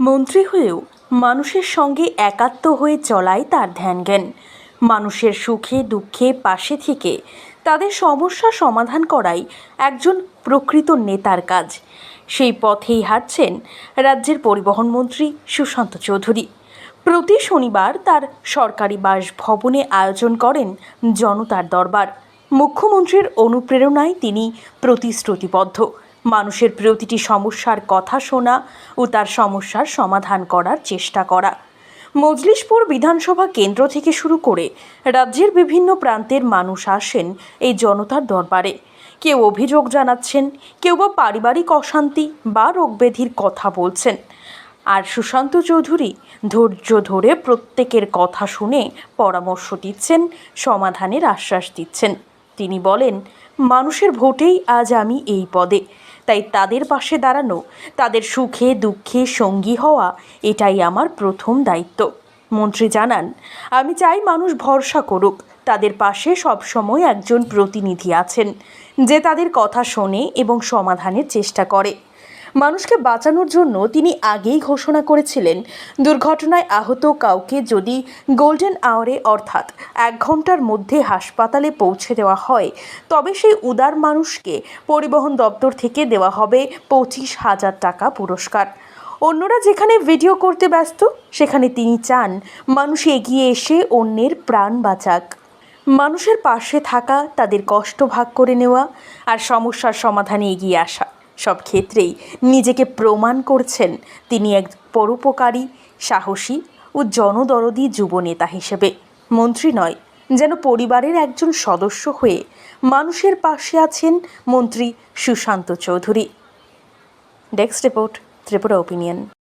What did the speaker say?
মন্ত্রী হয়েও মানুষের সঙ্গে একাত্ম হয়ে চলাই তার ধ্যান জ্ঞান মানুষের সুখে, দুঃখে পাশে থেকে তাদের সমস্যা সমাধান করাই একজন প্রকৃত নেতার কাজ। সেই পথেই হাঁটছেন রাজ্যের পরিবহন মন্ত্রী সুশান্ত চৌধুরী। প্রতি শনিবার তার সরকারি বাসভবনে আয়োজন করেন জনতার দরবার। মুখ্যমন্ত্রীর অনুপ্রেরণায় তিনি প্রতিশ্রুতিবদ্ধ। মানুষের প্রতিটি সমস্যার কথা শোনা ও তার সমস্যার সমাধান করার চেষ্টা করা। মজলিশপুর বিধানসভা কেন্দ্র থেকে শুরু করে রাজ্যের বিভিন্ন প্রান্তের মানুষ আসেন এই জনতার দরবারে। কেউ অভিযোগ জানাচ্ছেন, কেউ বা পারিবারিক অশান্তি বা রোগব্যাধির কথা বলছেন। আর সুশান্ত চৌধুরী ধৈর্য ধরে প্রত্যেকের কথা শুনে পরামর্শ দিচ্ছেন, সমাধানের আশ্বাস দিচ্ছেন। তিনি বলেন মানুষের ভোটেই আজ আমি এই পদে। তাই তাদের পাশে দাঁড়ানো, তাদের সুখে, দুঃখে সঙ্গী হওয়া, এটাই আমার প্রথম দায়িত্ব। মন্ত্রী জানান, আমি চাই মানুষ ভরসা করুক। তাদের পাশে সবসময় একজন প্রতিনিধি আছেন, যে তাদের কথা শোনে এবং সমাধানের চেষ্টা করে। মানুষকে বাঁচানোর জন্য তিনি আগেই ঘোষণা করেছিলেন। দুর্ঘটনায় আহত কাউকে যদি গোল্ডেন আওয়ারে, অর্থাৎ এক ঘণ্টার মধ্যে হাসপাতালে পৌঁছে দেওয়া হয়, তবে সেই উদার মানুষকে পরিবহন দপ্তর থেকে দেওয়া হবে পঁচিশ হাজার টাকা পুরস্কার। অন্যরা যেখানে ভিডিও করতে ব্যস্ত, সেখানে তিনি চান মানুষ এগিয়ে এসে অন্যের প্রাণ বাঁচাক। মানুষের পাশে থাকা, তাদের কষ্ট ভাগ করে নেওয়া আর সমস্যার সমাধানে এগিয়ে আসা। সব ক্ষেত্রেই নিজেকে প্রমাণ করছেন তিনি এক পরোপকারী, সাহসী ও জনদরদি যুবনেতা হিসেবে। মন্ত্রী নয়, যেন পরিবারের একজন সদস্য হয়ে মানুষের পাশে আছেন মন্ত্রী Sushanta Chowdhury. Desk report, Tripura opinion.